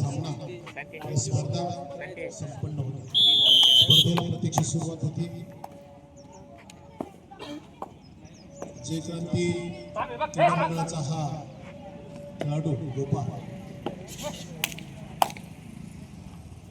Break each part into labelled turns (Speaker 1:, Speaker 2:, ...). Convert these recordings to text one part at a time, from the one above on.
Speaker 1: सामना आणि स्पर्धा संपन्न होती स्पर्धेला प्रत्यक्ष सुरुवात होती. जय क्रांती क्रीडा मंडळाचा हा खेळाडू गोपा.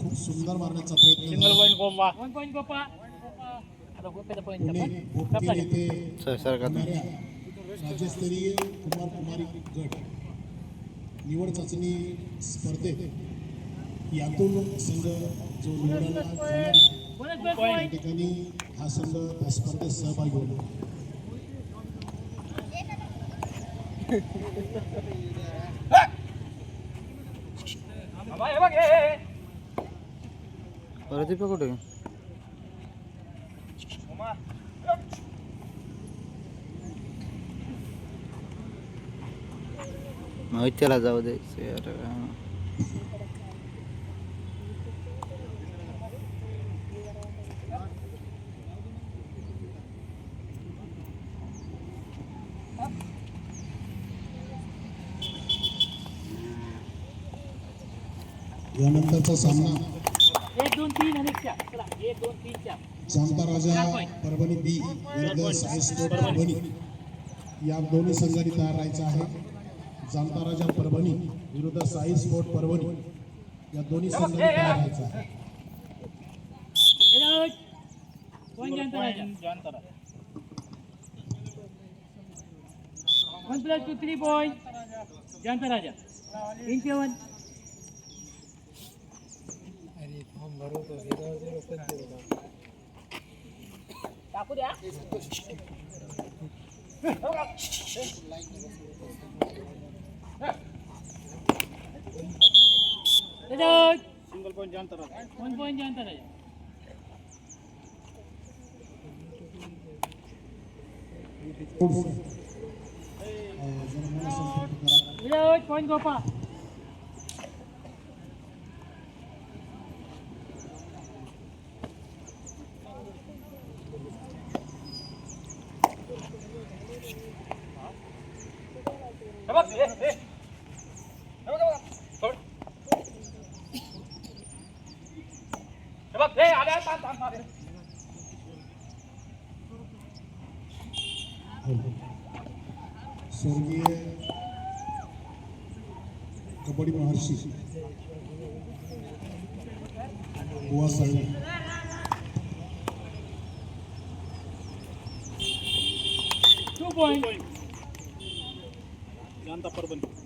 Speaker 1: खूप सुंदर मारण्याचा प्रयत्न राज्यस्तरीय कुमार कुमारी गट निवड चाचणी स्पर्धेत यातून संघ जो निवडायला त्या
Speaker 2: पॉईंट
Speaker 1: ठिकाणी हा संघ त्या स्पर्धेत सहभागी होणार
Speaker 3: प्रदीप कुठे माहिती त्याला जाऊ दे यार.
Speaker 1: यानंतरचा सामना.
Speaker 2: एक दोन तीन आणि चार. चला एक दोन तीन चार.
Speaker 1: Jamta Raja Parbhani B Sai sport Parbhani. या दोन्ही संघांनी तयार राहायचं आहे. जामता राजा परभणी विरुद्ध साई स्पोर्ट परभणी या दोन्ही संघांनी तयार राहायचं आहे.
Speaker 2: Janta one plus two three point Janta Raja तीनशे वन टाकू द्या. त्याच्यावर
Speaker 3: सिंगल पॉईंट जानता राजा
Speaker 2: वन पॉईंट जानता राजा
Speaker 1: अं,
Speaker 2: त्याच्यावर पॉईंट गोपा
Speaker 1: स्वर्गीय कबड्डी महर्षी बुवा साळवे.
Speaker 2: टू
Speaker 3: परभणी.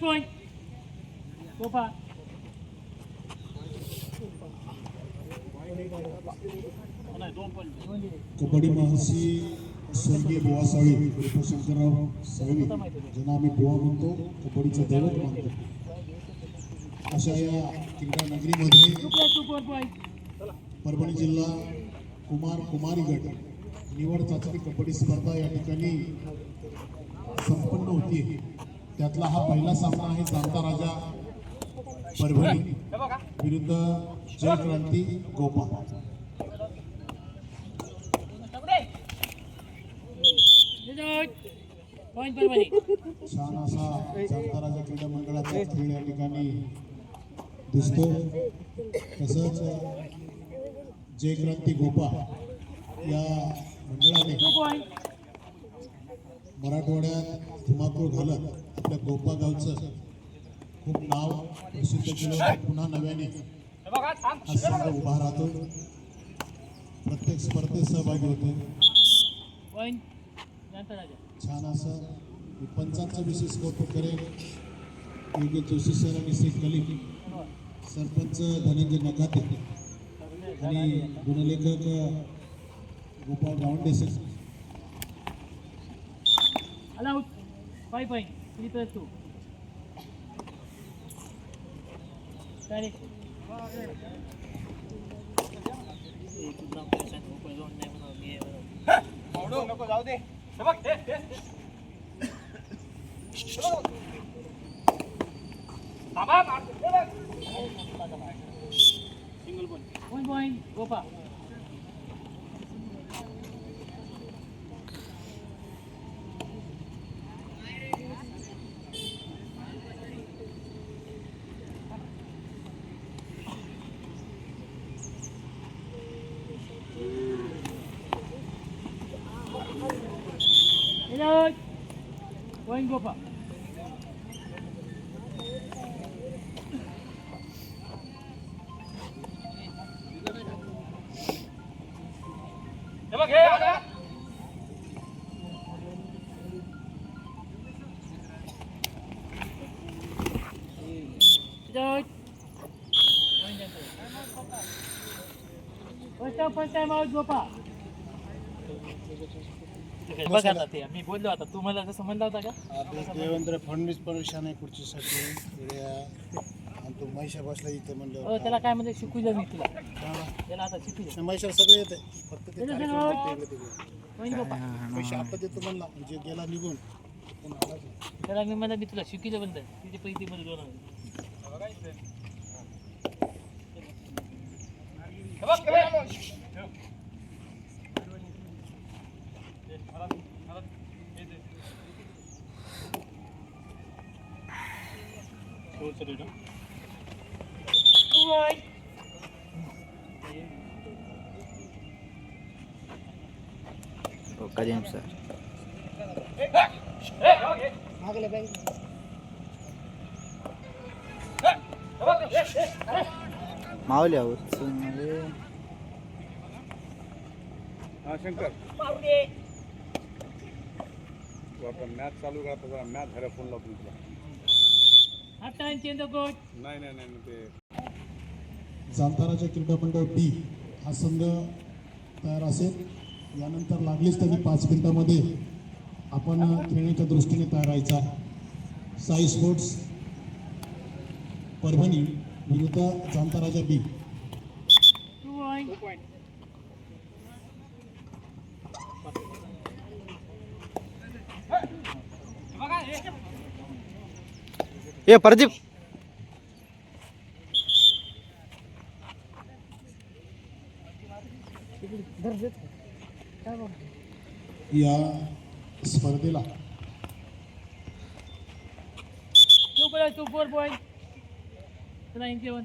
Speaker 2: पॉईंट
Speaker 1: कबड्डी महर्षी स्वर्गीय बुवा उर्फ शंकरराव साळवे ज्यांना आम्ही बुवा म्हणतो कबड्डीचं दैवत मानतो. अशा या क्रीडा नगरीमध्ये परभणी जिल्हा कुमार कुमारी गट निवड चाचणी कबड्डी स्पर्धा या ठिकाणी संपन्न होती. त्यातला हा पहिला सामना आहे जामता राजा परभणी विरुद्ध जयक्रांती गोपा. छान असा जामता राजा क्रीडा मंडळाचा खेळ या ठिकाणी दिसतो. तसंच जयक्रांती गोपा या मंडळाने मराठवाड्यात धुमाकूळ घालत आपल्या गोपा गावचं खूप नाव प्रसिद्ध केलं पुन्हा नव्याने हा संघ उभा राहतो. प्रत्येक स्पर्धेत सहभागी होतो. छान असं मी पंचांचं विशेष कौतुक करेल. योग्य जोशी सर आणि श्री कलिक सरपंच धनंजय नकाते. आणि गुणलेखक Gopal Gawande sir
Speaker 2: allowed five point three plus two चालेल
Speaker 3: नको जाऊ दे single point
Speaker 2: One point Gopa point Gopa George. First time, first time out, Gopa. बघा आता ते मी बोललो आता तू मला जसं म्हणला होता का?
Speaker 4: देवेंद्र फडणवीस परेशान आहे खुर्चीसाठी आणि तो महिषा बसला इथं
Speaker 2: हो
Speaker 4: म्हणलं
Speaker 2: त्याला काय म्हणजे शिकवलं मी तुला. त्याला आता
Speaker 4: महिषा सगळे येते. फक्त ते कार्यक्रम इकडे तिकडे. पैसे आता देतो म्हणला म्हणजे गेला निघून. पण आलाच नाही.
Speaker 2: त्याला मी मला मी तुला शिकवलं म्हणलं. तिथे पैसे मध्ये दोन हजार. Two point.
Speaker 3: हो कदीम सर माऊली आहोत म्हणजे
Speaker 5: हा शंकर तू आता मॅच चालू करा जरा मॅच झाल्या फोन लावतो तुला
Speaker 2: Half time change the coach.
Speaker 5: नाही नाही नाही ते
Speaker 1: जामताराच्या क्रीडा मंडळ बी हा संघ तयार असेल. यानंतर लागलीच त्यांनी पाच मिनिटामध्ये. आपण खेळण्याच्या दृष्टीने तयार राहायचा. साई स्पोर्ट्स परभणी विरुद्ध जामताराजा बी
Speaker 3: हे प्रदीप
Speaker 2: काय बघतो या तूप वर पो नाईन केवन